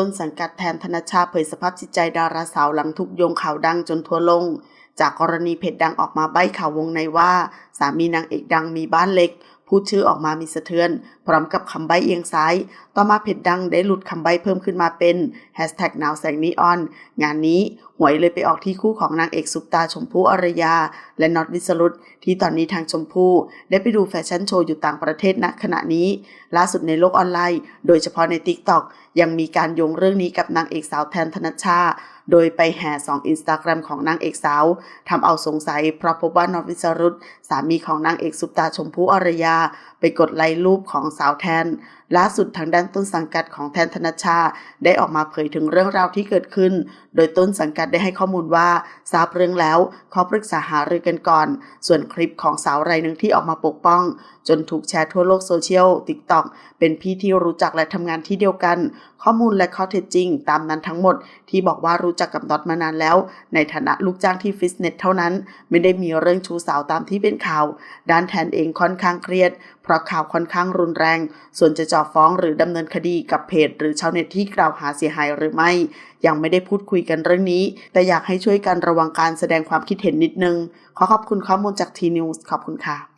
ต้นสังกัดแทนธนชาเผยสภาพจิตใจดาราสาวหลังถูกโยงข่าวดังจนทั่วลง จากกรณีเพจดังออกมาใบ้ข่าววงในว่า สามีนางเอกดังมีบ้านเล็ก พูดชื่อออกมามีสะเทือน พร้อมกับคำใบเอียงซ้าย ต่อมาเพจดังได้หลุดคำใบเพิ่มขึ้นมาเป็น Hashtag หนาวแสงนีออน งานนี้หวยเลยไปออกที่คู่ของนางเอกซุปตาชมพู่อารยา และน็อตวิสรุตที่ตอนนี้ทางชมพู่ได้ไปดูแฟชั่นโชว์อยู่ต่างประเทศณขณะนี้ ล่าสุดในโลกออนไลน์ โดยเฉพาะใน TikTok ยังมีการโยงเรื่องนี้กับนางเอกสาวแทนธนชาโดยไปแห่สองอินสตาแกรมของนางเอกสาวทำเอาสงสัยเพราะพบว่านอวิสรุตสามีของนางเอกซุปตาชมพู่อารยา ไปกดไลค์รูปของสาวแทน ล่าสุดทางด้านต้นสังกัดของแทนธนชา ได้ออกมาเผยถึงเรื่องราวที่เกิดขึ้น โดยต้นสังกัดได้ให้ข้อมูลว่าทราบเรื่องแล้วขอปรึกษาหารือกันก่อน ส่วนคลิปของสาวรายหนึ่งที่ออกมาปกป้อง จนถูกแชร์ทั่วโลกโซเชียล TikTok เป็นพี่ที่รู้จักและทำงานที่เดียวกัน ข้อมูลและข้อเท็จจริง ตามนั้นทั้งหมดที่บอกว่ารูู้้จักกับน็อตมานานแล้ว ในฐานะลูกจ้างที่ฟิตเนสเท่านั้น ไม่ได้มีเรื่องชูสาวตามที่เป็นข่าว ด้านแทนเองค่อนข้างเครียด เพราะข่าวค่อนข้างรุนแรง ส่วนจะจ่อฟ้องหรือดำเนินคดีกับเพจ หรือชาวเน็ตที่กล่าวหาเสียหายหรือไม่ ยังไม่ได้พูดคุยกันเรื่องนี้ แต่อยากให้ช่วยกันระวังการแสดงความคิดเห็นนิดนึง ขอขอบคุณข้อมูลจากทีนิวส์ขอบคุณค่ะ